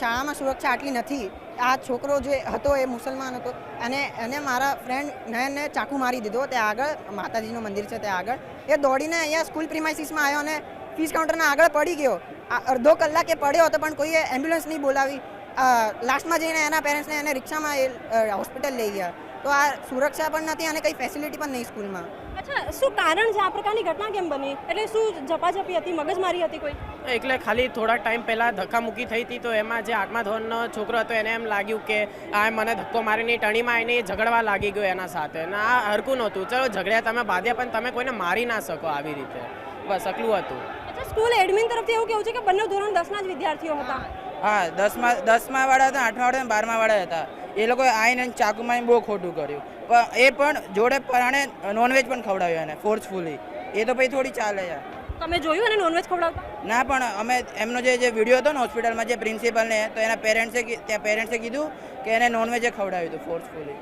શાળામાં સુરક્ષા આટલી નથી. આ છોકરો જે હતો એ મુસલમાન હતો. અને એને મારા ફ્રેન્ડ નયનને ચાકુ મારી દીધો. ત્યાં આગળ માતાજીનું મંદિર છે ત્યાં આગળ. એ દોડીને અહીંયા સ્કૂલ પ્રિમાઇસીસમાં આવ્યો અને ફીસ કાઉન્ટરના આગળ પડી ગયો. અડધો કલાકે પડ્યો હતો, પણ કોઈએ એમ્બ્યુલન્સ નહીં બોલાવી. લાસ્ટમાં જઈને એના પેરેન્ટ્સને એને રિક્ષામાં એ હોસ્પિટલ લઈ ગયા. તો આ સુરક્ષા પણ નથી અને કંઈ ફેસિલિટી પણ નહીં સ્કૂલમાં. અચ્છા શું કારણ છે? આ પ્રકારની ઘટના કેમ બની? એટલે શું ઝપાઝપી હતી મગજમારી હતી કોઈ? એટલે ખાલી થોડાક ટાઈમ પહેલાં ધક્કામુક્કી થઈ હતી તો એમાં જે આઠમા ધોરણનો છોકરો હતો એને એમ લાગ્યું કે આ મને ધક્કો મારીને ટણીમાં એને ઝઘડવા લાગી ગયો એના સાથે. અને આ હરકું નહોતું. ચલો ઝઘડ્યા તમે બાંધ્યા પણ તમે કોઈને મારી ના શકો આવી રીતે. બસ આટલું હતું. સ્કૂલ એડમિન તરફથી એવું કેવું છે કે બંને ધોરણ દસના જ વિદ્યાર્થીઓ હતા? હા દસમા દસમા વાળા હતા આઠમા વાળા બારમાવાળા બારમા વાળા હતા. એ લોકોએ આઈને ચાકુમાં બહુ ખોટું કર્યું. પણ એ પણ જોડે પરાણે નોનવેજ પણ ખવડાવ્યું એને ફોર્સફુલી એ તો પછી થોડી ચાલે યાર. તમે જોયું અને નોનવેજ ખવડાવતા? ના પણ અમે એમનો જે જે વીડિયો હતો ને હોસ્પિટલમાં જે પ્રિન્સિપલને તો એના પેરેન્ટ્સે ત્યાં પેરેન્ટ્સે કીધું કે એને નોનવેજે ખવડાવ્યું હતું ફોર્સફુલી